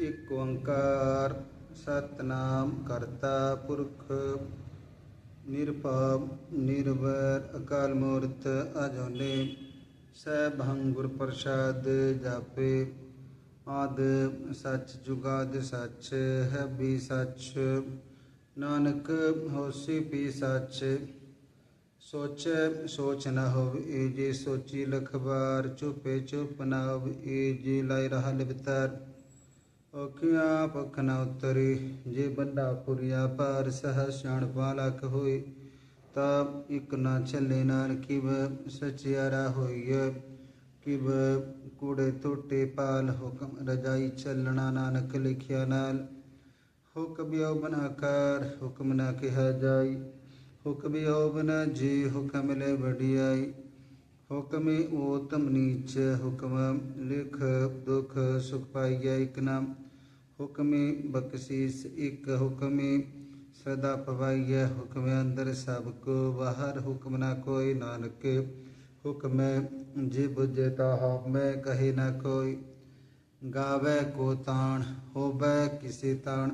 ਇਕ ਓੰਕਾਰ ਸਤਨਾਮ ਕਰਤਾ ਪੁਰਖ ਨਿਰਭਉ ਨਿਰਵੈਰ ਅਕਾਲ ਮੂਰਤ ਅਜੋਨੇ ਸੈਭੰ ਗੁਰ ਪ੍ਰਸਾਦ ਜਾਪੇ ਆਦ ਸੱਚ ਜੁਗਾਦ ਸੱਚ ਹੈ ਵੀ ਸੱਚ ਨਾਨਕ ਹੋਸੀ ਵੀ ਸੱਚ ਸੋਚੈ ਸੋਚ ਨ ਹੋਵੇ ਜੇ ਸੋਚੀ ਲਖਬਾਰ ਚੁਪੇ ਚੁਪ ਨ ਹੋਵੇ ਜੇ ਲਾਇ ਰਹਾ ਲਿਵਤਰ ਔਖਿਆ ਪਖ ਨ ਉਤਰੇ, ਜੇ ਬੰਦਾ ਪੁਰਿਆ ਪਾਰ ਸਹ ਸਿਆਣ ਪਾਲਕ ਹੋਏ ਤਾਂ ਇਕ ਨਾ ਚੱਲੇ ਨਾਲ ਕਿਵ ਸਚਿਆਰਾ ਹੋਈਐ। ਕਿਵ ਕੂੜੇ ਟੋਟੇ ਪਾਲ ਹੁਕਮ ਰਜਾਈ ਚੱਲਣਾ ਨਾਨਕ ਲਿਖਿਆ ਨਾਲ। ਹੁਕਮ ਬਿਉ ਬਨਾ ਹੁਕਮ ਨਾ ਕਿਹਾ ਜਾਈ। ਹੁਕਮ ਬਿਉ ਬਨਾ ਜੀ, ਹੁਕਮ ਲੈ ਵਡਿਆਈ। ਹੁਕਮੇ ਓਤਮ ਨੀਚ, ਹੁਕਮ ਲਿਖ ਦੁਖ ਸੁਖ ਪਾਈਐ ਇਕ ਨਾਮ। ਹੁਕਮੇ ਬਖਸ਼ੀਸ ਇਕ ਹੁਕਮੇ ਸਦਾ ਪਵਾਈਐ ਹੁਕਮੇ ਅੰਦਰ ਸਭ ਕੋ ਬਾਹਰ ਹੁਕਮ ਨਾ ਕੋਈ ਨਾਨਕ ਹੁਕਮੈ ਜੇ ਬੁਝੇ ਤਾ ਮੈਂ ਕਹੇ ਨਾ ਕੋਈ ਗਾਵੇ ਕੋ ਤਾਣ ਹੋਵੇ ਕਿਸੇ ਤਾਣ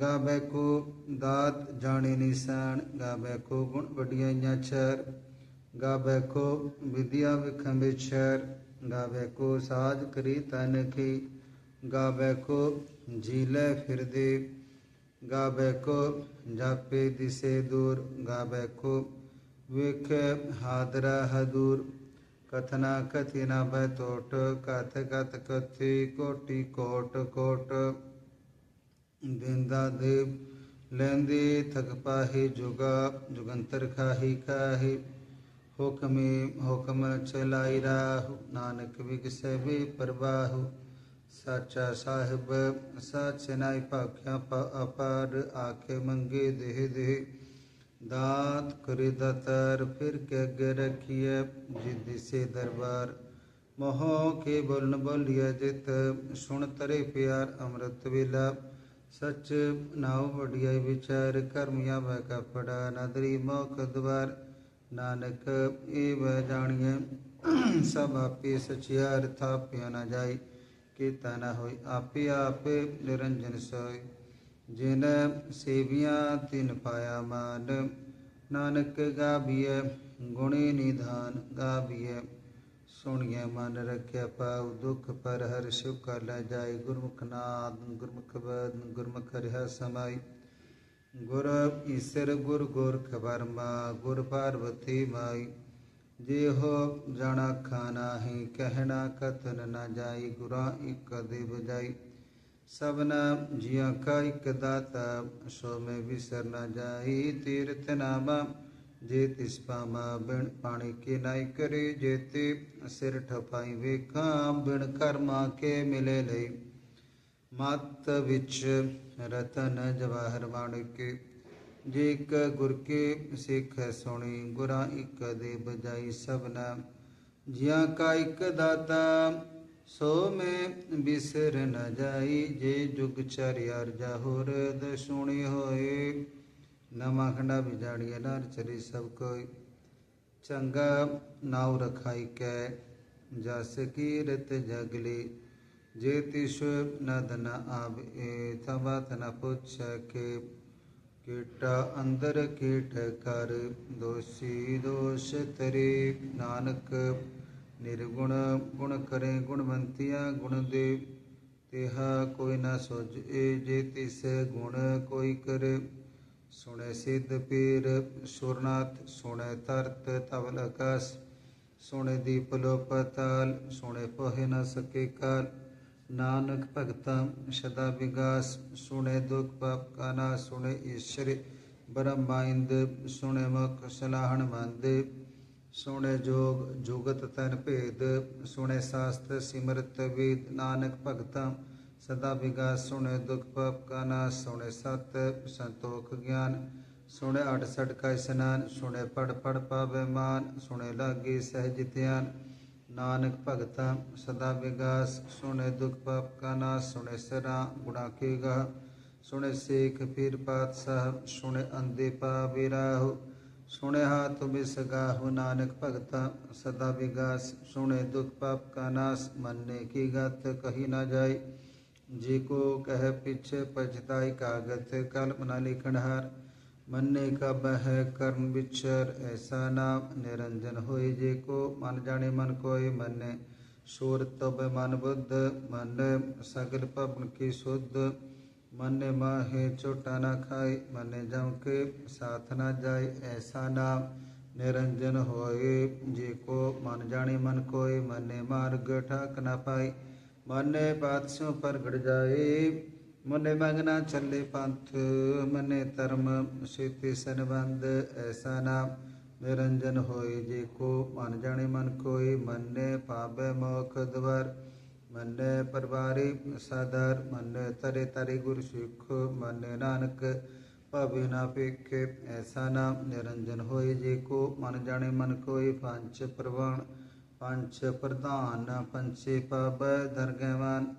ਗਾਵੇ ਕੋ ਦਾਤ ਜਾਣੇ ਨਿਸ਼ਾਨ ਗਾਵੇ ਕੋ ਗੁਣ ਵਡਿਆਈਆਂ ਛਰ ਗਾਵੇ ਕੋ ਵਿਦਿਆ ਵਿਖੰ ਵਿਚਰ ਗਾਵੇ ਕੋ ਸਾਜ ਕਰੀ ਤਨ ਕੀ ਗਾਵੇ ਕੋ ਜੀਲੇ ਫਿਰਦੇ ਗਾਵੇ ਕੋ ਜਾਪੇ ਦਿਸੇ ਦੂਰ ਗਾਵੇ ਕੋ ਵੇਖੇ ਹਾਦਰਾ ਹਦੂਰ ਕਥਨਾ ਕਥੀ ਨਾ ਬੈ ਟੋਟ ਕਥ ਕਥ ਕਥੀ ਕੋਟੀ ਕੋਟ ਕੋਟ ਦਿੰਦਾ ਦੇਵ ਲੈਂਦੇ ਥਕ ਪਾਹੇ ਜੁਗਾ ਜੁਗੰਤਰ ਖਾਹੀ ਕਾਹੀ ਹੁਕਮੇ ਹੁਕਮ ਚਲਾਈ ਰਾਹੁ ਨਾਨਕ ਵਿਗਸੈ ਵੇ ਪ੍ਰਵਾਹੁ ਸਾਚਾ ਸਾਹਿਬ ਸਾਚ ਨਾਈ ਭਾਖਿਆ ਅਪਾਰ ਆਖੇ ਮੰਗੇ ਦੇਹ ਦੇਹ ਦਾਤ ਕਰੇ ਦਾਤਾਰ ਫਿਰ ਕੇ ਅੱਗੇ ਰਖੀਐ ਜਿਦ ਸੇ ਦਰਬਾਰ ਮੋਹ ਕੇ ਬੋਲਨ ਬੋਲਿਆ ਜਿਤ ਸੁਣ ਤਰੇ ਪਿਆਰ ਅੰਮ੍ਰਿਤ ਵੇਲਾ ਸਚ ਨਾਉ ਵਡਿਆਈ ਵਿਚਾਰ ਕਰਮਿਆ ਬੈ ਕਪੜਾ ਨਦਰੀ ਮੋਖ ਦਵਾਰ ਨਾਨਕ ਏ ਵੈ ਜਾਣੀਐ ਸਭ ਆਪੇ ਸਚਿਆਰ ਕੀਤਾ ਨਾ ਹੋਈ ਆਪੇ ਆਪੇ ਨਿਰੰਜਨ ਸੋਈ ਜਿਨ ਸੇਵੀਆਂ ਤਿਨ ਪਾਇਆ ਮਾਨ, ਨਾਨਕ ਗਾਬੀਐ ਗੁਣੇ ਨਿਧਾਨ ਗਾਬੀਐ ਸੁਣੀਐ ਮਨ ਰੱਖਿਆ ਪਾਉ ਦੁਖ ਪਰ ਹਰ ਸੁਖ ਲੈ ਜਾਏ ਗੁਰਮੁਖ ਨਾਦ, ਗੁਰਮੁਖ ਬਦ ਗੁਰਮੁਖ ਰਿਹਾ ਸਮਾਈ। ਗੁਰ ਈਸਰ ਗੁਰ ਗੋਰਖ ਵਰਮਾ, ਗੁਰ ਪਾਰਵਤੀ ਮਾਈ। ਜੇ ਹੋ ਜਾਣਾ ਖਾਨਾ ਹੀ ਕਹਿਣਾ ਕਥਨ ਨਾ ਜਾਈ, ਗੁਰਾਂ ਇਕ ਦੇ ਬਜਾਈ। ਸਭਨਾ ਜੀਆਂ ਕਾ ਇਕ ਦਾਤਾ, ਸੋ ਮੈਂ ਵਿਸਰ ਨਾ ਜਾਈ। ਤੀਰਥ ਨਾਮਾ, ਜੇ ਤਿਸ ਪਾਮਾ ਬਿਨ ਪਾਣੀ ਕੇ ਨਾਈ ਕਰੇ, ਜੇ ਤੇ ਸਿਰ ਠਪਾਈ ਵੇਖਾਂ, ਬਿਨ ਕਰਮਾ ਕੇ ਮਿਲੇ ਲਈ। ਮਤ ਵਿੱਚ ਰਤਨ ਜਵਾਹਰ ਮਾਣਿਕ ਜੇ ਇਕ ਗੁਰ ਕੇ ਸਿੱਖ ਸੁਣੀ, ਗੁਰਾਂ ਇਕ ਦੇ ਬਜਾਈ ਸਭਨਾ। ਜਿਆਂ ਕਾ ਇਕ ਦਾਤਾ, ਸੋ ਮੈਂ ਬਿਸਰ ਨ ਜਾਈ। ਜੇ ਜੁਗ ਚਰਿਆਰ ਜਾਹੁਰ ਦ ਸੁਣੀ ਹੋਏ। ਨਵਾਂ ਖੰਡਾ ਵਿਜਾੜੀਏ ਨਰ ਚਰੀ ਸਭ ਕੋਈ। ਚੰਗਾ ਨਾਉ ਰਖਾਈ ਕੈ, ਜਸ ਕੀਰਤ ਜਗਲੀ। ਜੇ ਤਿਸ ਨਦ ਨ ਆਵੇ ਥਵਤ ਨ ਪੁੱਛ ਕੇ ਕੀਟਾ ਅੰਦਰ ਕੀਟ ਕਰ, ਦੋਸੀ ਦੋਸ਼ ਤਰੇ ਨਾਨਕ। ਨਿਰਗੁਣ ਗੁਣ ਕਰੇ ਗੁਣਵੰਤੀਆ, ਗੁਣ ਦੇ ਤਿਹਾ ਕੋਈ ਨਾ ਸੋਜੇ ਜੇ ਤਿਸ ਗੁਣ ਕੋਈ ਕਰੇ। ਸੁਣੇ ਸਿੱਧ ਪੀਰ, ਸੁਰਨਾਥ ਸੁਣੇ ਤਰਤ ਤਵਲ ਆਕਾਸ। ਸੁਣੇ ਦੀਪ ਲੋ ਪਤਾਲ ਸੁਣੇ ਪੋਹਿ ਨਾ ਸਕੇ ਕਾਲ। ਨਾਨਕ ਭਗਤਾ ਸਦਾ ਵਿਗਾਸ, ਸੁਣੇ ਦੁਖ ਪਾਪ ਕਾ ਨਾ ਸੁਣੇ ਈਸ਼ਰ ਬ੍ਰਹਮਾਇੰਦ, ਸੁਣੇ ਮੁਖ ਸਲਾਹਣ ਮੰਦੇ, ਸੁਣੇ ਜੋਗ ਜੁਗਤ ਤਨ ਭੇਦ, ਸੁਣੇ ਸ਼ਾਸਤ ਸਿਮਰਤ ਵੇਦ, ਨਾਨਕ ਭਗਤਾ ਸਦਾ ਵਿਗਾਸ, ਸੁਣੇ ਦੁਖ ਪਾਪ ਕਾ ਨਾਸ ਸੁਣੇ ਸਤ ਸੰਤੋਖ ਗਿਆਨ, ਸੁਣੇ ਅਠ ਸਠ ਕਾ ਇਸਨਾਨ ਸੁਣੇ ਪੜ ਪੜ ਪਾਵੇ ਮਾਨ, ਸੁਣੇ ਲਾਗੇ ਸਹਿਜ ਧਿਆਨ ਨਾਨਕ ਭਗਤਾ ਸਦਾ ਵਿਗਾਸ ਸੁਣੇ ਦੁਖ ਪਾਪ ਕਾ ਨਾਸ ਸੁਣੇ ਸਰਾ ਗੁਣਾ ਕੇ ਗਾ ਸੁਣੇ ਸੇਖ ਪੀਰ ਪਾਤਸ਼ਾਹ ਸੁਣੇ ਅੰਦੇ ਪਾ ਵਿਰਾਹੁ ਸੁਣੇ ਹਾਥ ਬਿਸਗਾਹੁ ਨਾਨਕ ਭਗਤਾ ਸਦਾ ਵਿਗਾਸ ਸੁਣੇ ਦੁਖ ਪਾਪ ਕਾ ਨਾਸ ਮੰਨੇ ਕੀ ਗਤ ਕਹੀ ਨਾ ਜਾਏ ਜੀ ਕੋ ਕਹਿ ਪਿਛ ਪਛਤਾਈ ਕਾਗਤ ਕਲਪ ਨ ਲਿਖਣ ਹਾਰ ਮੰਨੇ ਕਬ ਹੈ ਕਰਨ ਵਿਚਰ, ਐਸਾ ਨਾਮ ਨਿਰੰਜਨ ਹੋਏ ਜੇ ਕੋ। ਮਨ ਜਾਣੇ ਮਨ ਕੋਇ ਮੰਨੇ, ਸੂਰ ਤਬ ਮਨ ਬੁੱਧ, ਮਨ ਸਗਲ ਭਵਨ ਕੀ ਸੁਧ। ਮੰਨੇ ਮਾਹੇ ਛੋਟਾ ਨਾ ਖਾਏ, ਮੰਨੇ ਜਮ ਕੇ ਸਾਥ ਨਾ ਜਾਏ, ਐਸਾ ਨਾਮ ਨਿਰੰਜਨ ਹੋਏ ਜੇ ਕੋ। ਮਨ ਜਾਣੇ ਮਨ ਕੋਇ ਮੰਨੇ ਮਾਰਗ ਠਾਕ ਨਾ ਪਾਈ ਮਨੇ ਪਾਤਸੋਂ ਪ੍ਰਗਟ ਜਾਏ। ਮਨੇ ਮੰਗਣਾ ਚੱਲੇ ਪੰਥ, ਮਨੇ ਧਰਮ ਸਿੱਧੀ ਸੰਬੰਧ ਐਸਾ ਨਾਮ ਨਿਰੰਜਨ ਹੋਏ ਜੇ ਕੋ, ਮਨ ਜਾਣੇ ਮਨ ਕੋਈ ਮੰਨੇ ਪਾਵੇ ਮੋਖ ਦਵਰ, ਮੰਨੇ ਪਰਵਾਰੀ ਸਾਦਰ, ਮੰਨੇ ਤਰੇ ਤਰੇ ਗੁਰ ਸਿੱਖ, ਮੰਨੇ ਨਾਨਕ, ਭਵੇ ਨਾ ਪੇਖੇ, ਐਸਾ ਨਾਮ ਨਿਰੰਜਨ ਹੋਏ ਜੇ ਕੋ, ਮਨ ਜਾਣੇ ਮਨ ਕੋਈ ਪੰਜ ਪ੍ਰਵਾਨ ਪੰਚ ਪ੍ਰਧਾਨ ਪੰਚੇ ਪਬ ਦਰਗਹਿਵਾਨ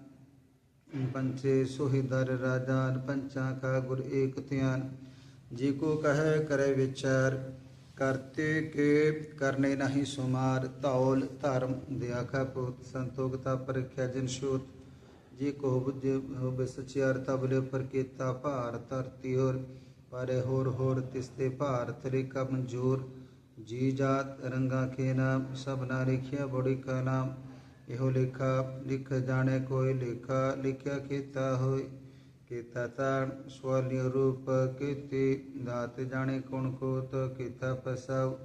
ਪੰਚੇ ਸੁਹਿਦਰ ਰਾਜਾਨ ਪੰਚਾਂ ਕਾ ਗੁਰ ਏਕ ਧਿਆਨ। ਜੀ ਕੋ ਕਹੈ ਕਰੇ ਵਿਚਾਰ, ਕਰਤੇ ਕੇ ਕਰਨੇ ਨਹੀਂ ਸੁਮਾਰ। ਧੌਲ ਧਰਮ ਦਿਆ ਕਾ ਪੁੱਤ ਸੰਤੋਖਤਾ ਪਰਖਿਆ ਜਿਨ ਸ਼ੋਤ। ਜੀ ਕੋ ਬੁਝ ਹੋਵੇ ਸਚਿਆਰ ਤਬਲੇ ਪਰ ਕੀਤਾ ਭਾਰ ਧਰਤੀ ਹੋਰ। ਪਰੇ ਹੋਰ ਹੋਰ ਤਿਸਤੇ ਭਾਰ ਤਰੀਕਾ ਮਨਜੂਰ। ਜੀ ਜਾਤ ਰੰਗਾ ਕੇ ਨਾਮ ਸਭ ਨਾ ਲਿਖਿਆ ਬੜੀ ਕਾ ਨਾਮ। ਇਹੋ ਲੇਖਾ ਲਿਖ ਜਾਣੇ ਕੋਈ ਲੇਖਾ, ਲਿਖਿਆ ਕੀਤਾ ਹੋਏ ਕੀਤਾ ਤਾਣ ਸਵਾਲੀ ਰੂਪ ਕੀਤੀ, ਦਾਤ ਜਾਣੇ ਕੋਣ ਕੋਤ ਕੀਤਾ ਪਸਾਉ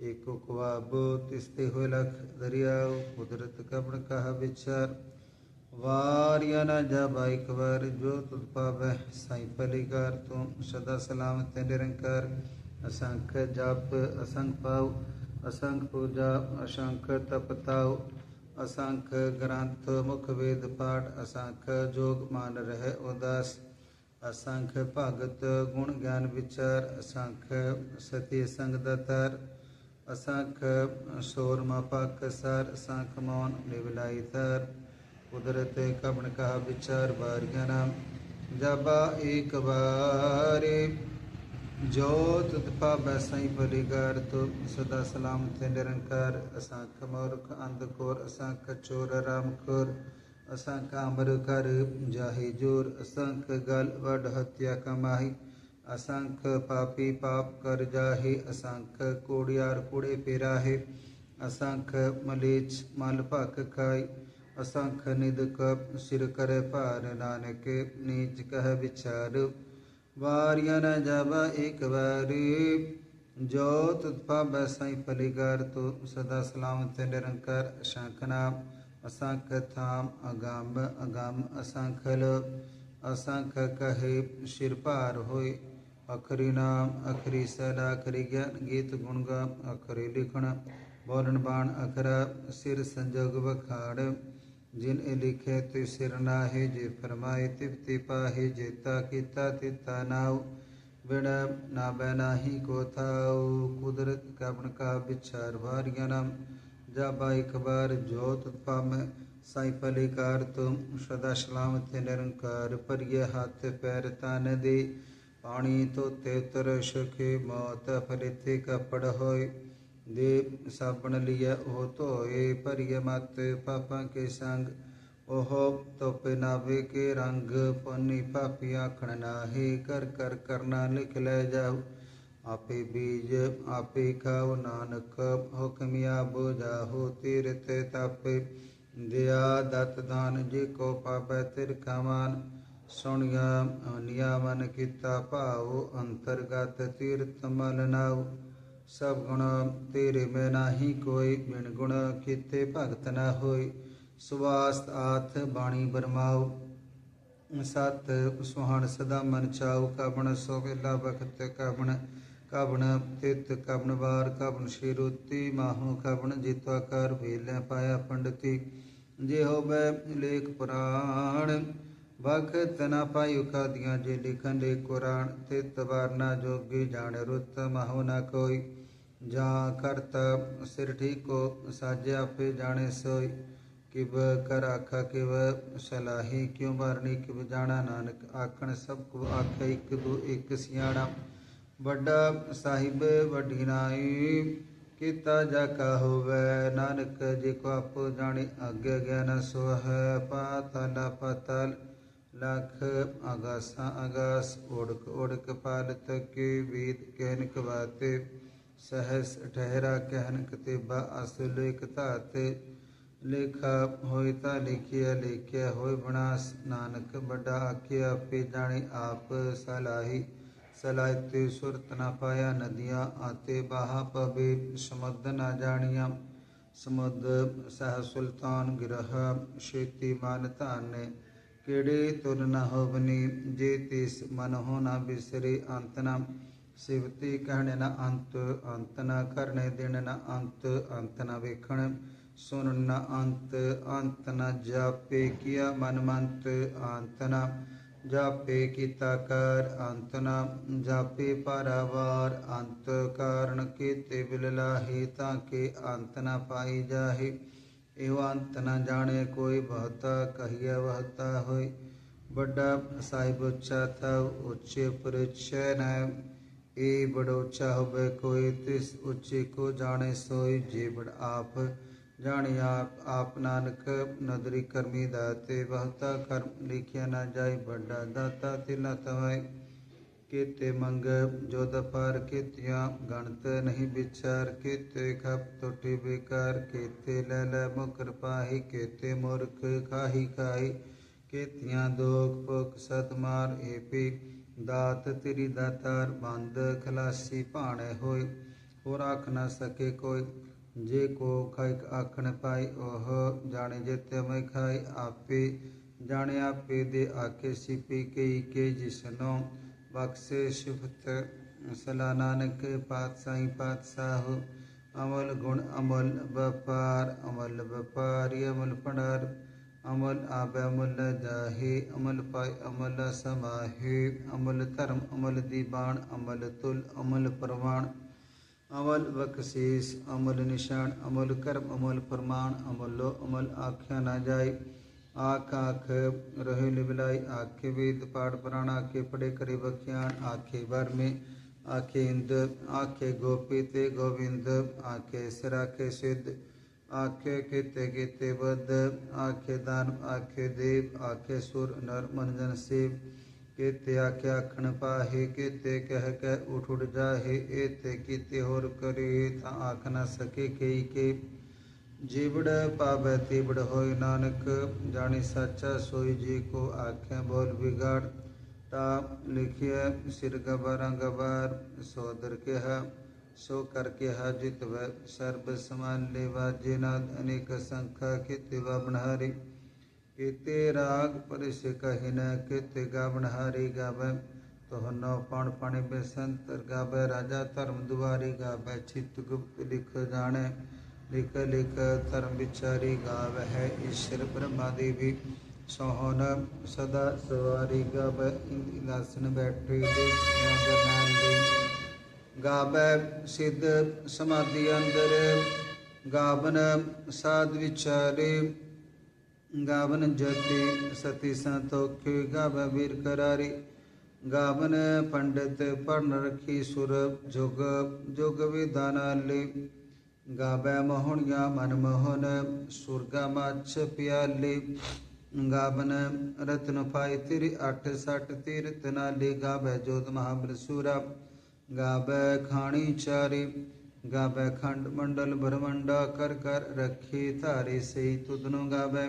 ਏਕੋ ਕੁਆਬੋ ਤਿਸਤੇ ਹੋਏ ਲਖ ਦਰਿਆਉ, ਕੁਦਰਤ ਕਬਣ ਕਹਾ ਵਿਚਾਰ। ਵਾਰਿਆ ਨਾ ਜਾ ਬਾਈਕ ਵਾਰ, ਜੋ ਤੁਧ ਪਾਵੈ ਸਾਈ ਪਲਿਕਾਰ ਤੂੰ, ਸਦਾ ਸਲਾਮਤ ਤੇ ਨਿਰੰਕਾਰ। ਅਸੰਖ ਜਪ, ਅਸੰਖ ਪਾਉ, ਅਸੰਖ ਪੂਜਾ, ਅਸੰਖ ਤਪਤਾਉ ਅਸੰਖ ਗ੍ਰੰਥ, ਮੁਖ ਵੇਦ ਪਾਠ, ਅਸੰਖ ਜੋਗ ਮਨ ਰਹਿ ਉਦਾਸ, ਅਸੰਖ ਭਗਤ ਗੁਣ ਗਿਆਨ ਵਿਚਾਰ, ਅਸੰਖ ਸਤੀ ਸੰਗ ਦਤਰ ਅਸੰਖ ਸੋਰ ਮਪਕ ਸਰ, ਅਸੰਖ ਮੌਨ ਨਿਵਲਾਈ ਤਰ ਕੁਦਰਤ ਕਬਣ ਕਹਾ ਵਿਚਾਰ ਬਾਰਿਆ ਨਾਮ, ਜਬਾ ਏਕ ਵਾਰੇ ਜੋਤ ਤਪਾ ਬੈਸਾਈ ਬਲਿਗਾਰ ਤੋ ਸਦਾ ਸਲਾਮ ਤੇ ਨਿਰੰਕਾਰ। ਅਸੰਖ ਮੂਰਖ ਅੰਧਕੋਰ ਅਸੰਖ ਚੋਰ ਰਾਮ ਖੋਰ ਅਸੰਖ ਅਮਰ ਕਰ ਜਾਹੇ ਜੋਰ, ਅਸੰਖ ਗਲ ਵਡ ਹਤਿਆ ਕਮਾਈ ਅਸੰਖ ਪਾਪੀ ਪਾਪ ਕਰ ਜਾਹੇ, ਅਸੰਖ ਕੋੜਿਆਰ ਕੋੜੇ ਪੇਰਾਹੇ, ਅਸੰਖ ਮਲੇਚ ਮਲ ਭਕ ਖਾਈ, ਅਸੰਖ ਨਿਦਕ ਸਿਰ ਕਰੇ ਭਾਰ ਨਾਨਕ, ਨੀਚ ਕਹਿ ਵਿਚਾਰ। ਵਾਰਿਆ ਨ ਜਾਵਾ ਇੱਕ ਵਾਰੀ। ਜੋ ਤੁਧ ਸਾਈ ਪਲਿਗਾਰ ਤੋ ਸਦਾ ਸਲਾਮਤ ਤੇ ਨਿਰੰਕਾਰ ਅਸੰਖ ਨਾਮ ਅਸੰਖ ਥਾਮ ਅਗੰਮ ਅਗੰਮ ਅਸੰਖਲ। ਅਸੰਖ ਕਹੇ ਸਿਰ ਹੋਏ। ਅਖਰੀ ਨਾਮ, ਅਖਰੀ ਸਦਾ ਅਖਰੀ ਗਿਆਨ ਗੀਤ ਗੁਣ ਗਾ ਅਖਰੀ ਲਿਖਣ। ਬੋਲਣ ਬਾਣ ਅਖਰਾ, ਸਿਰ ਸੰਜੋਗ ਵਖਾੜ। ਜਿਨ ਇਹ ਲਿਖੇ ਤੇ ਸਿਰ ਨਾਹੀ, ਜੇ ਫਰਮਾਏ ਤਿਵਤੀ ਪਾਹੀ ਜੇਤਾ ਕੀਤਾ ਤਿਤਾ ਨਾਉ। ਬਿਨ ਨਾ ਬੈ ਨਾਹੀ ਕੋ ਥਾਉ, ਕੁਦਰਤ ਕਬਨ ਕਾ ਵਿਚਾਰ ਵਾਰੀਆਂ ਨਾਮ। ਜਾ ਬਾਈ ਖਬਰ ਜੋਤ ਪਾਮੈ ਸਾਈ ਪਲਿਕਾਰ ਤੁਮ, ਸਦਾ ਸਲਾਮਤ ਨਿਰੰਕਾਰ ਪਰਿਏ ਹੱਥ ਪੈਰ ਤਨ ਦੇ। ਪਾਣੀ ਧੋਤੇ ਤਰ ਸਖੇ ਮੌਤ ਫਲਿਤੇ ਕਪੜ ਹੋਏ। ਦੇ ਸਾਬਣ ਲਿਆ ਉਹ ਧੋਏ ਭਰੀਏ ਮਤ ਪਾਪਾਂ ਕੇ ਸੰਗ ਉਹ ਤੋਪੇ ਨਾਵੇ ਕੇ ਰੰਗ ਪੋਨੀ ਪਾਪੀ ਆਖਣ ਨਾਹੀ ਕਰ ਕਰ ਕਰਨਾ ਲਿਖ ਲੈ ਜਾਉ ਆਪੇ ਬੀਜ ਆਪੇ ਖਾਉ ਨਾਨਕ ਹੁਕਮਿਆ ਬੁਝਾਹੋ ਤੀਰਤ ਤਾਪੇ ਦਿਆ ਦਤ ਦਾਨ ਜੇ ਕੋ ਪਾਪੈ ਤਿਰ ਕਮਾਨ ਸੁਣਿਆ ਨਿਆਮਨ ਕੀਤਾ ਭਾਉ ਅੰਤਰਗਤ ਤੀਰਤ ਮਲ ਨਾਉ ਸਭ ਗੁਣ ਤੇਰੇ ਮੈਂ ਨਾਹੀ ਕੋਈ, ਬਿਨ ਗੁਣ ਕੀਤੇ ਭਗਤ ਨਾ ਹੋਈ। ਸੁਵਾਸਤ ਆਥ ਬਾਣੀ ਬਰਮਾਉ, ਸਤ ਸੁਹਾਣ ਸਦਾ ਮਨ ਚਾਉ। ਕਬਣ ਸੋ ਵੇਲਾ ਬਖਤ ਕਬਣ ਕਬਣ ਤਿਤ ਕਬਣ ਵਾਰ ਕਬਣ ਸ਼ਿਰੁਤੀ ਮਾਹੂ। ਕਬਣ ਜਿਤਵਾ ਕਰ ਵੇਲੇ ਪਾਇਆ ਪੰਡਤੀ। ਜੇ ਹੋਵੇ ਲੇਖ ਪੁਰਾਣ, ਵਖਤ ਨਾ ਪਾਇਓ ਕਾਦੀਆਂ ਜੇ ਲਿਖਣ ਦੇ ਕੁਰਾਨ। ਤੇ ਤਵਾਰਨਾ ਜੋਗੀ ਜਾਣ ਰੁੱਤ ਮਹੁ ਨਾ ਕੋਈ। ਜਾਂ ਕਰਤ ਸਿਰ ਠੀਕੋ ਸਾਜਿਆ, ਆਪੇ ਜਾਣੇ ਸੋਈ। ਕਿਬ ਕਰ ਆਖਾ, ਕਿਵ ਸਲਾਹੀ। ਕਿਉ ਮਰਨੀ, ਕਿਵ ਜਾਣਾ, ਨਾਨਕ ਆਖਣ, ਸਭ ਕੋ ਆਖੇ, ਇੱਕ ਦੋ ਇੱਕ ਸਿਆਣਾ। ਵੱਡਾ ਸਾਹਿਬ, ਵੱਡੀ ਨਾਈ, ਕੀਤਾ ਜਾ ਕਾ ਹੋਵੇ। ਨਾਨਕ ਜੇ ਕੋ ਆਪੋ ਜਾਣੇ ਅੱਗੇ ਗਿਆਨ ਸੋ ਹੈ ਪਾਤਲ ਪਤਲ ਲਖ ਆਗਾਸਾਂ ਆਗਾਸ ਓੜਕ ਓੜਕ ਪਾਲਤ ਕੇ ਵੇਦ ਕਹਿਨ ਕਵਾਤੇ। ਸਹਸ ਠਹਿਰਾ ਕਹਿਨ ਕਤੇਬਾ ਅਸਲ ਇਕ ਧਾਤੇ। ਲੇਖਾ ਹੋਇ ਤਾਂ ਲਿਖਿਆ, ਲੇਖਿਆ ਹੋਇ ਬਨਾਸ। ਨਾਨਕ ਵੱਡਾ ਆਖਿਆ, ਆਪੇ ਜਾਣੇ ਆਪ ਸਲਾਹੀ। ਸਲਾਇਤੇ ਸੁਰਤ ਨਾ ਪਾਇਆ ਨਦੀਆਂ ਆਤੇ, ਬਾਹਾ ਪਵੇ ਸਮੁੰਦ ਨਾ ਜਾਣੀਆਂ। ਸਮੁੰਦ ਸਹ ਸੁਲਤਾਨ ਗਿਰਹ ਛੇਤੀ ਮਨ ਧਾਨੇ। ਕਿਹੜੇ ਤੁਰ ਨ ਹੋਵਨੀ, ਜੇ ਤਿਸ ਮਨ ਹੋ ਨਾ ਬਿਸਰੇ ਅੰਤ ਨ ਸਿਵਤੀ ਕਹਿਣੇ ਨਾ ਅੰਤ ਅੰਤ ਨਾ ਕਰਨੇ ਦਿਨ ਨਾ ਅੰਤ ਅੰਤ ਨਾ ਵੇਖਣ ਸੁਨ ਨਾ ਅੰਤ ਅੰਤ ਨਾ ਜਾਪੇ ਕੀਆ ਮਨ ਮੰਤ ਅੰਤ ਨ ਜਾਪੇ ਕੀਤਾ ਕਰ, ਅੰਤ ਨ ਜਾਪੇ ਪਰਵਾਰ ਅੰਤ ਕਾਰਨ ਕੀਤੇ ਬਿਲ ਲਾਹੀ ਤਾਂ ਕਿ ਅੰਤ ਨਾ ਪਾਈ ਜਾਹੇ। ਇਹੋ ਅੰਤ ਨ ਜਾਣੇ ਕੋਈ ਬਹੁਤਾ ਕਹੀਆ ਵਹਤਾ ਹੋਏ। ਵੱਡਾ ਸਾਹਿਬ ਉੱਚਾ ਥਾ ਉੱਚੇ ਪਰਿਚੈ ਨ। ਏ ਬੜ ਉੱਚਾ ਹੋਵੇ ਕੋਈ, ਤਿਸ ਉੱਚੇ ਕੋ ਜਾਣੇ ਸੋਈ। ਜੇ ਬੜ ਆਪ ਜਾਣੀ, ਆਪ ਆਪ ਨਾਨਕ ਨਦਰੀ ਕਰਮੀ ਦਾਤੇ, ਬਹੁਤਾ ਕਰਮ ਲਿਖਿਆ ਨਾ ਜਾਏ, ਵੱਡਾ ਦਾਤਾ ਤਿਨਾ ਤਵੈ। ਕੀਤੇ ਮੰਗ ਜੋ ਦਪਾਰ ਕੀਤਿਆਂ ਗਣਤ ਨਹੀਂ ਵਿਚਾਰ। ਕੀਤੇ ਖਪ ਟੁੱਟੀ ਬੇਕਾਰ ਕੀਤੇ ਲੈ ਲੈ ਮੁਕਰ ਪਾਹੀ, ਕੀਤੇ ਮੂਰਖ ਖਾਹੀ ਖਾਈ ਕੀਤਿਆਂ ਦੋਖ ਪੁਖ ਸਤ ਮਾਰ ਏਪੀ ਦਾਤ ਤੇਰੀ ਦਾਤਾਰ ਬੰਦ ਖਲਾਸੀ ਭਾਣੇ ਹੋਏ, ਹੋਰ ਆਖ ਨਾ ਸਕੇ ਕੋਈ। ਜੇ ਕੋ ਖਾਇ ਆਖਣ ਪਾਈ ਉਹ ਜਾਣੇ ਜਿਤੇ ਮੈਂ ਖਾਈ ਆਪੇ। ਜਾਣੇ ਆਪੇ ਦੇ ਆਕੇ ਸਿਪੀ ਕਈ ਕੇ ਜਿਸਨੋ ਬਖਸ਼ੇ ਸਿਫਤ। ਸਲਾ ਨਾਨਕ ਪਾਤਸ਼ਾਹੀ ਪਾਤਸ਼ਾਹ, ਅਮਲ ਗੁਣ ਅਮਲ ਵਪਾਰ, ਅਮਲ ਵਪਾਰੀ, ਅਮਲ ਪੜਾਰ ਅਮਲ ਆਬੈ ਅਮਲ ਜਾਹੇ, ਅਮਲ ਪਾਇ ਅਮਲ ਸਮਾਹੇ, ਅਮਲ ਧਰਮ ਅਮਲ ਦੀਬਾਨ ਅਮਲ ਤੁਲ ਅਮਲ ਪ੍ਰਵਾਨ ਅਮਲ ਬਖਸ਼ੀਸ, ਅਮਲ ਨਿਸ਼ਾਨ, ਅਮਲ ਕਰਮ, ਅਮਲ ਪ੍ਰਮਾਣ ਫਰਮਾਨ, ਅਮਲੋ ਅਮਲ ਆਖਿਆ ਨਾ ਜਾਏ। ਆਖ ਆਖ ਰਹੇ ਲਿਬਲਾਈ ਆਖੇ ਵੇਦ ਪਾਠ ਪ੍ਰਾਣ, ਆਖੇ ਪੜੇ ਕਰੇ ਬਖਿਆਨ ਆਖੇ ਵਰਮੇ, ਆਖੇ ਇੰਦ, ਆਖੇ ਗੋਪੀ ਤੇ ਗੋਵਿੰਦ, ਆਖੇ ਸਿਰਾਖੇ ਸਿੱਧ। ਆਖੇ ਕੀਤੇ ਕੀਤੇ ਬਦ ਆਖੇ ਦਾਨ ਆਖੇ ਦੇਵ ਆਖੇ ਸੁਰ ਨਰ ਮਨਜਨ ਸੇਵ ਕੀਤੇ ਆਖੇ ਆਖਣ ਪਾਹੇ ਕੀਤੇ ਕਹਿ ਕੇ ਉਠ ਉਠ ਜਾਹੇ ਏਤੇ ਕੀਤੇ ਹੋਰ ਕਰੇ ਤਾਂ ਆਖ ਨਾ ਸਕੇ ਕਈ ਕੇ ਜੀਵੜ ਪਾਵੈ ਤੀਵੜ ਹੋਇ ਨਾਨਕ ਜਾਣੀ ਸੱਚਾ ਸੋਈ ਜੀ ਕੋ ਆਖੇ ਬੋਲ ਵਿਗਾੜ ਤਾ ਲਿਖਿਆ ਸਿਰ ਗਬਰਾਂ ਗਬਾਰ ਸੋਦਰ ਕਿਹਾ ਸੋ ਕਰ ਕਿਹਾ ਜਿਤ ਵੈ, ਸਰਬ ਸਮਾਨ ਲੇਵਾ ਜਿਨਾਦ ਅਨੇਕ ਸੰਖਾ ਕਿਤੇ ਵਬਨਹਾਰੀ ਕੀਤੇ ਰਾਗ ਪਰਿਸ ਕਹਿ ਨ ਗਾਵਨਹਾਰੀ ਗਾਵੈ। ਤੋਹਨੋ ਪਣ ਪਣ ਬੇਸੰਤਰ ਗਾਵੈ, ਰਾਜਾ ਧਰਮ ਦੁਆਰੀ ਗਾਵੈ। ਚਿਤ ਗੁਪਤ ਲਿਖ ਜਾਣੈ, ਲਿਖ ਲਿਖ ਧਰਮ ਵਿਚਾਰੀ ਗਾਵੈ। ਹੈ ਈਸ਼ਰ ਬ੍ਰਹਮਾ ਦੇਵੀ ਸੋਹਨ ਸਦਾ ਸਵਾਰੀ ਗਾਵੈ। ਇੰਦਿਲਾਸਨ ਬੈਠੇ ਦੇਖਿਆ ਜਨਾਂ ਦੇ। ਗਾਵੈ ਸਿੱਧ ਸਮਾਧੀ ਅੰਦਰ, ਗਾਵਨ ਸਾਧ ਵਿਚਾਰੇ ਗਾਵਨ ਜਤੀ ਸਤੀ ਸੰਤੋਖੇ, ਗਾਵੈ ਵੀਰ ਕਰਾਰੀ। ਗਾਵਨ ਪੰਡਿਤ ਪੜਨ ਰਖੀ ਸੁਰ ਜੁਗ ਜੁਗ ਵਿਦਾਨਾਲੇ ਗਾਵੈ ਮੋਹਣਿਆ ਮਨ ਮੋਹਨ, ਸੁਰਗਾ ਮਛ ਪਿਆਲੇ। ਗਾਵਨ ਰਤਨ ਪਾਈ ਤੇਰੀ 8 60 ਤੀਰਤ ਨਾਲੇ, ਗਾਵੈ ਜੋਤ ਮਹਾਬਲ ਸੂਰਾ। ਗਾਵੈ ਖਾਣੀ ਚਾਰੇ ਗਾਵੈ ਖੰਡ ਮੰਡਲ ਬ੍ਰਹਮੰਡਾ ਕਰ ਕਰ ਰੱਖੀ ਧਾਰੇ ਸੇ ਤੁਧਨੁ ਗਾਵੈ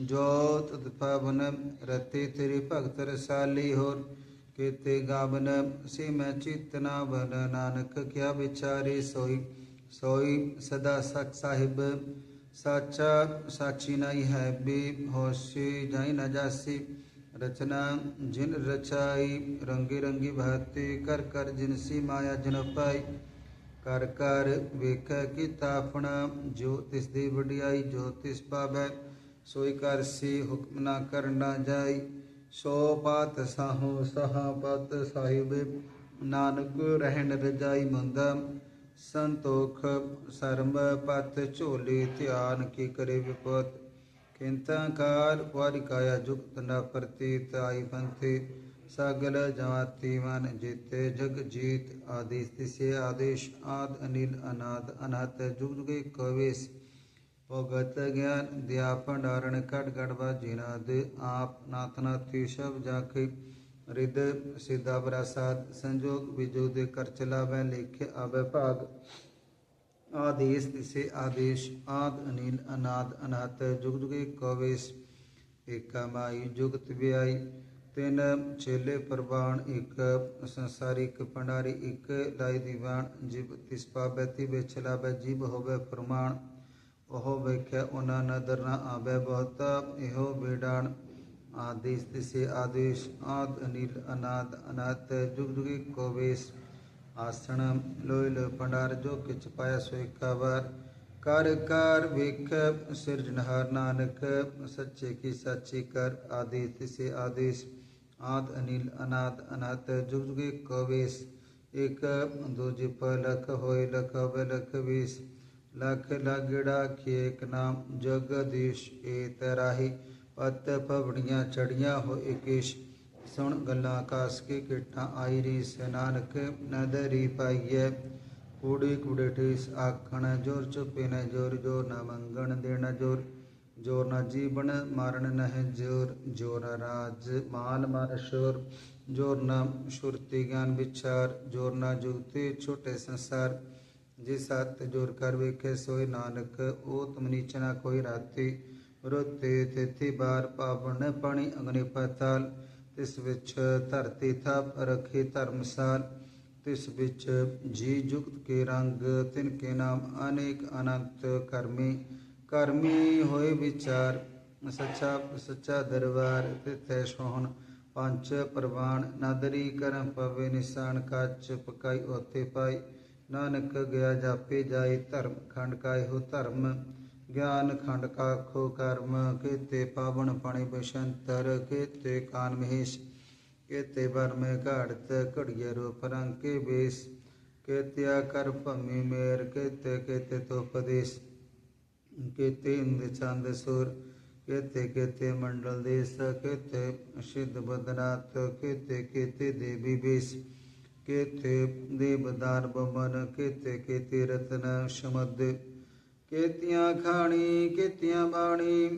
ਜੋ ਤਤ ਪਵਨ ਰਤੇ ਤੇਰੀ ਭਗਤ ਰਸਾਲੀ ਹੋਰ, ਕੀਤੇ ਗਾਵਨ ਸੇ ਮੈਂ ਚਿਤਨਾ ਬਨ, ਨਾਨਕ ਕਿਆ ਵਿਚਾਰੇ ਸੋਈ ਸੋਈ ਸਦਾ ਸਖ ਸਾਹਿਬ। ਸਾਚਾ, ਸਾਚੀ ਨਹੀਂ ਹੈ ਬੇ ਹੋਸੀ ਜਾਈ ਨਾ ਜਾਸੀ। ਰਚਨਾ ਜਿਨ ਰਚਾਈ, ਰੰਗੀ ਰੰਗੀ ਭਾਤੀ ਕਰ ਕਰ ਜਿਨਸੀ ਮਾਇਆ ਜਨ ਪਾਈ। ਕਰ ਕਰ ਵੇਖੈ ਕੀਤਾ ਆਪਣਾ, ਜੋ ਤਿਸ ਦੀ ਵਡਿਆਈ, ਜੋ ਤਿਸ ਪਾਵੈ, ਸੋਈ ਕਰ ਸੀ ਹੁਕਮ ਨਾ ਕਰਨਾ ਜਾਈ। ਸੋ ਪਾਤ ਸਾਹੋ, ਸਹਾ ਪਤ ਸਾਹਿਬ, ਨਾਨਕ ਰਹਿਣ ਰਜਾਈ ਮੰਦਾ। ਸੰਤੋਖ, ਸਰਮ ਪਤ ਝੋਲੇ ਧਿਆਨ ਕੀ ਕਰੇ ਵਿਪਤ। ਕਿੰਤਾ ਕਾਰ ਵਾਰੀ ਕਾਇਆ ਜੁਗਤ ਨਾ ਪ੍ਰਤੀਤ ਆਈ ਪੰਥੀ, ਸਗਲ ਜਮਾਤੀ ਮਨ ਜੀਤੇ ਜਗ ਜੀਤ, ਆਦੇਸ ਤਿਸੇ ਆਦੇਸ਼, ਆਦ ਅਨਿਲ ਅਨਾਦ ਅਨਾਤ ਜੁਗ ਜੁਗੇ ਕਵੇਸ, ਭਗਤ ਗਿਆਨ ਦਿਆ ਭੰਡਾਰਨ ਕਟ ਗੜ ਬਾਜੀਨਾ ਦੇ ਆਪ, ਨਾਥ ਨਾਥੀ ਰਿਦ ਸਿਧਾ ਪ੍ਰਸਾਦ ਸੰਜੋਗ ਵਿਜੋ ਦੇ ਕਰ ਚਲਾਵੈ, ਲੇਖੇ ਆਵੇ ਭਾਗ। ਆਦੇਸ ਤਿਸੇ ਆਦੇਸ਼ ਆਦ ਅਨੀਲ ਅਨਾਦ ਅਨਾਤ ਜੁਗ ਜੁਗੇ ਕਵੇਸ ਏਕਾ ਮਾਈ ਜੁਗਤ ਵਿਆਈ ਤਿਨ ਛੇਲੇ ਪ੍ਰਵਾਨ ਇੱਕ ਸੰਸਾਰੀ ਇੱਕ ਭੰਡਾਰੀ ਇੱਕ ਲਾਈ ਦੀਵਾਨ ਜਿਬ ਤਿਸ ਪਾਬੈ ਤੀ ਵਿਚਲਾ ਬੈ ਜੀਬ ਹੋਵੇ ਪ੍ਰਮਾਣ ਉਹ ਵੇਖਿਆ ਉਹਨਾਂ ਨਦਰ ਨਾ ਆਵੇ ਬਹੁਤ ਇਹੋ ਬੇਡਾਨ ਆਦੇਸ ਤਿਸੇ ਆਦੇਸ਼ ਆਦ ਅਨੀਲ ਅਨਾਦ ਅਨਾਤ ਜੁਗ ਜੁਗੇ ਕਵੇਸ ਆਸਣ ਲੋਇ ਲੋ ਭੰਡਾਰ ਜੋ ਕਿਛ ਪਾਇਆ ਸੋ ਇਕਾਵਾਰ ਕਰ ਕਰ ਵੇਖ ਸਿਰਜਣਹਾਰ ਨਾਨਕ, ਸੱਚੇ ਕੀ ਸਾਚੀ ਕਰ ਆਦੇਸ ਤਿਸੇ ਆਦੇਸ਼। ਆਦ ਅਨੀਲ ਅਨਾਦ ਅਨਾਤ ਜੁਗ ਜੁਗੇ ਕਵੇਸ ਇਕ ਦੂਜੇ ਪ ਲਖ ਹੋਏ ਲਖ ਹੋਵੇ ਲਖ ਵੀਸ। ਲਖ ਲਾਗੜਾ ਖੇਕ ਨਾਮ ਜਗਦੀਸ਼ ਏ ਤਰਾਹੀ ਪਤ ਪਵੜੀਆਂ ਚੜੀਆਂ ਹੋ ਇਕੇਸ਼ ਸੁਣ ਗੱਲਾਂ ਆਕਾਸ ਕੀ ਕਿਟਾਂ ਆਈ ਰੀ ਨਾਨਕ, ਨਦਰੀ ਪਾਈਐ। ਕੂੜੀ ਕੂੜੇ ਠੀਸ ਆਖਣ, ਜੋਰ ਚੁਪੇ ਨ ਜੋਰ ਜੋਰ ਨ ਮੰਗਣ ਦੇਣ ਜੋਰ। ਜੋਰ ਨ ਜੀਵਨ ਮਾਰਨ ਨਹਿ ਜੋਰ ਜੋਰ ਨ ਰਾਜ ਮਾਨ ਮਨ ਸ਼ੋਰ। ਜੋਰ ਨ ਸੁਰਤੀ ਗਿਆਨ ਵਿਚਾਰ, ਜੋਰ ਨ ਜੁਗਤੇ ਛੋਟੇ ਸੰਸਾਰ। ਜਿਸ ਸਤ ਜੋਰ ਕਰ ਵੇਖੇ ਸੋਏ ਨਾਨਕ, ਉਹ ਤੁਮ ਨੀਚਨਾ ਕੋਈ ਰਾਤੀ। ਰੋਤੇ ਤੇਤੀ ਬਾਰ ਪਾਵਨ ਪਾਣੀ ਅਗਨੀ ਪਤਾਲ। ਤਿਸ ਵਿੱਚ ਧਰਤੀ ਥਾਪ ਰਖੀ ਧਰਮਸਾਲ, ਤਿਸ ਵਿੱਚ ਜੀ ਜੁਗਤ ਕੇ ਰੰਗ, ਤਿਨ ਕੇ ਨਾਮ ਅਨੇਕ ਅਨੰਤ ਕਰਮੀ ਕਰਮੀ ਹੋਏ ਵਿਚਾਰ, ਸੱਚਾ ਸੱਚਾ ਦਰਬਾਰ, ਤਿਥੈ ਸੋਹਣ, ਪੰਚ ਪ੍ਰਵਾਨ ਨਾਦਰੀ ਕਰਮ ਪਵੇ, ਨਿਸ਼ਾਨ ਕੱਚ ਪਕਾਈ ਉਤੇ ਪਾਈ, ਨਾਨਕ ਗਿਆ ਜਾਪੇ ਜਾਏ, ਧਰਮ ਖੰਡ ਕਾਇ ਹੋ ਧਰਮ ਗਿਆਨ ਖੰਡ ਕਾ ਖੋ ਕਰਮ, ਕੀਤੇ ਪਾਵਨ ਪਾਣੀ ਬਸ਼ੰਤਰ, ਕੀਤੇ ਕਾਨ ਮਹੇਸ਼, ਕੀਤੇ ਬਰ ਮੇ ਘਾੜਤ, ਘੜੀਏ ਰੂਪ ਰੰਗ ਕੇ ਬੇਸ ਕੀਤਿਆ ਕਰ ਭਮੀ ਮੇਰ, ਕੀਤੇ ਕੀਤੇ ਤੋ ਉਪਦੇਸ਼ ਕੀਤੇ ਇੰਦ ਚੰਦ ਸੁਰ, ਕੀਤੇ ਕੀਤੇ ਮੰਡਲ ਦੇਸ, ਕੀਤੇ ਸਿੱਧ ਬਦਨਾਥ, ਕੀਤੇ ਕੀਤੇ ਦੇਵੀ ਬੇਸ ਕੀਤੇ ਦੇਵਦਾਰ ਬਮਨ, ਕੀਤੇ ਕੀਤੇ ਰਤਨ ਸ਼ਮਦ ਕੇਤੀਆਂ ਖਾਣੀ, ਕੀਤੀਆਂ ਬਾਣੀ।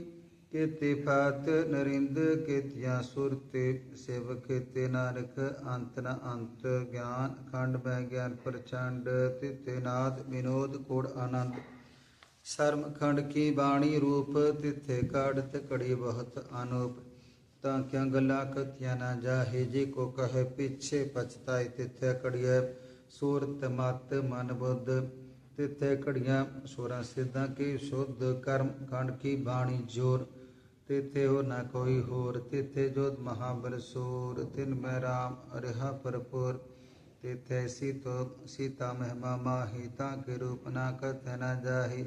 ਕੀਤੇ ਫਾਤ ਨਰਿੰਦ, ਕੀਤੀਆਂ ਸੁਰਤੇ ਸੇਵਕ, ਕੀਤੇ ਨਾਨਕ, ਅੰਤ ਨ ਅੰਤ ਗਿਆਨ, ਖੰਡ ਬੈ ਗਿਆਨ ਪ੍ਰਚੰਡ, ਤਿਤੇ ਨਾਦ ਵਿਨੋਦ ਕੋੜ ਆਨੰਦ। ਸ਼ਰਮ ਖੰਡ ਕੀ ਬਾਣੀ ਰੂਪ, ਤਿਥੇ ਕਾੜਤ ਕੜੀ ਬਹੁਤ ਅਨੂਪ। ਤਾਂ ਕਿਆ ਗੱਲਾਂ ਕਥਿਆ ਨਾ ਜਾਹੇ, ਜੇ ਕੋ ਕਹੇ ਪਿਛੇ ਪਛਤਾਏ, ਤਿਥੇ ਕੜੀਐ ਸੂਰਤ ਮਤ ਮਨ ਬੁੱਧ। ਤਿਥੇ ਘੜੀਆਂ ਸੋਰਾਂ ਸਿੱਧਾਂ ਕੀ ਸ਼ੁੱਧ ਕਰਮ ਖੰਡ ਕੀ ਬਾਣੀ ਜੋਰ। ਤਿਥੇ ਹੋ ਨਾ ਕੋਈ ਹੋਰ ਤਿਥੇ ਜੋਤ ਮਹਾਬਲ ਸੂਰ। ਤਿਨ ਮੈਂ ਰਾਮ, ਅਰਿਹਾ ਪਰਪੁਰ ਤਿਥੇ ਸੀਤੋ ਸੀਤਾ ਮਹਿਮਾ ਮਾਹੀ, ਤਾਂ ਕੇ ਰੂਪ ਨਾ ਕਥ ਨਾ ਜਾਹੀ।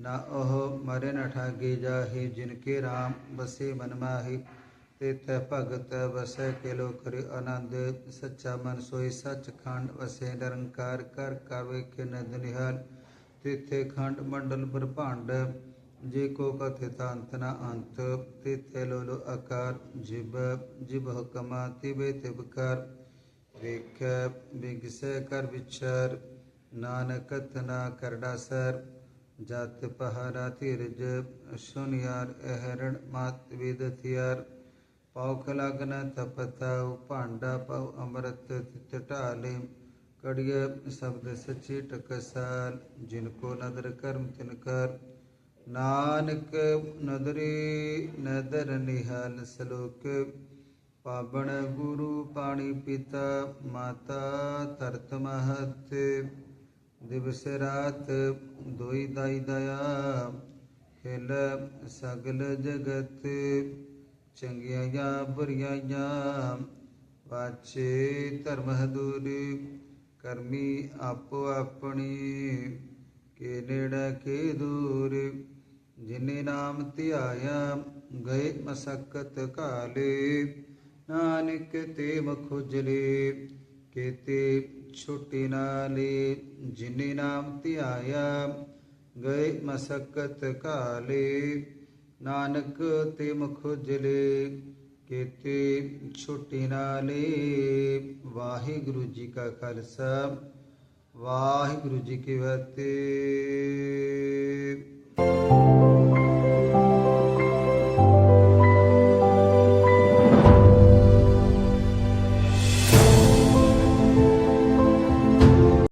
ਨਾ ਉਹ ਮਰੇ ਨ ਠਾਗੇ ਜਾਹੀ, ਜਿਨ ਕੇ ਰਾਮ ਬਸੇ ਮਨ ਮਾਹੀ। ਤਿਤ ਭਗਤ ਵਸੈ ਕੇ ਲੋ ਕਰਿ ਆਨੰਦ, ਸੱਚਾ ਮਨ ਸੋਈ ਸੱਚ ਖੰਡ ਵਸੇ ਨਿਰੰਕਾਰ, ਕਰ ਕਰ ਵੇਖੇ ਨਦ ਨਿਹਾਲ ਤਿਥੇ ਖੰਡ ਮੰਡਲ ਬ੍ਰਹਮੰਡ, ਜੇ ਕੋ ਕਥਿਤ ਅੰਤ ਨ ਅੰਤ। ਤਿਥੇ ਲੋ ਆਕਾਰ, ਜਿਬ ਜਿਬ ਹੁਕਮਾ, ਤਿਬੇ ਤਿਬਕਾਰ ਵੇਖ ਬਿਗਸੈ ਕਰ ਵਿਚਾਰ, ਨਾਨਕ ਤਨਾ ਕਰੜਾ ਸਰ ਜਤ ਪਹਾਰਾ ਧੀਰਜ, ਸੁਨਿਆਰ, ਅਹਰਣ ਮਤ ਵਿਦ ਥਿਆਰ ਪੌਖ ਲਗਨ ਭਾਂਡਾ ਪਉ ਅੰਮ੍ਰਿਤ ਤਿਤ ਢਾਲੇ। ਕੜੀਏ ਸ਼ਬਦ ਸੱਚੀ ਟਕਸਾਲ ਜਿਨ ਕੋ ਨਦਰ ਕਰਮ ਤਿਨ ਕਰ। ਨਾਨਕ ਨਦਰੀ ਨਦਰ ਨਿਹਾਲ ਸਲੋਕ ਪਾਵਨ ਗੁਰੂ ਪਾਣੀ ਪਿਤਾ, ਮਾਤਾ ਤਰਤ ਮਹਤ। ਦਿਵਸ ਰਾਤ ਦੋਈ ਦਾਈ ਦਇਆ, ਖੇਲ ਸਗਲ ਜਗਤ। ਚੰਗਿਆਈਆਂ ਬੁਰੀਆਈਆਂ ਵਾਚੇ ਧਰਮ ਹਦੂਰੀ ਕਰਮੀ ਆਪੋ ਆਪਣੀ, ਕੇ ਨੇੜਾ ਕੇ ਦੂਰ, ਜਿਨੇ ਨਾਮ ਧਿਆਇਆ, ਗਏ ਮਸਕਤ ਕਾਲੇ। ਨਾਨਕ ਤੇ ਮਖੁਜਲੇ ਕੇਤੇ ਛੁੱਟੀ ਨਾਲੇ, ਜਿਨੇ ਨਾਮ ਧਿਆਇਆ, ਗਏ ਮਸਕਤ ਕਾਲੇ। ਨਾਨਕ ਤੇ ਮੁਖੁਜਲੇ ਕੇਤੇ ਛੁੱਟੀ ਨਾਲੇ। ਵਾਹਿਗੁਰੂ ਜੀ ਕਾ ਖਾਲਸਾ ਵਾਹਿਗੁਰੂ ਜੀ ਕੀ ਫਤਿਹ।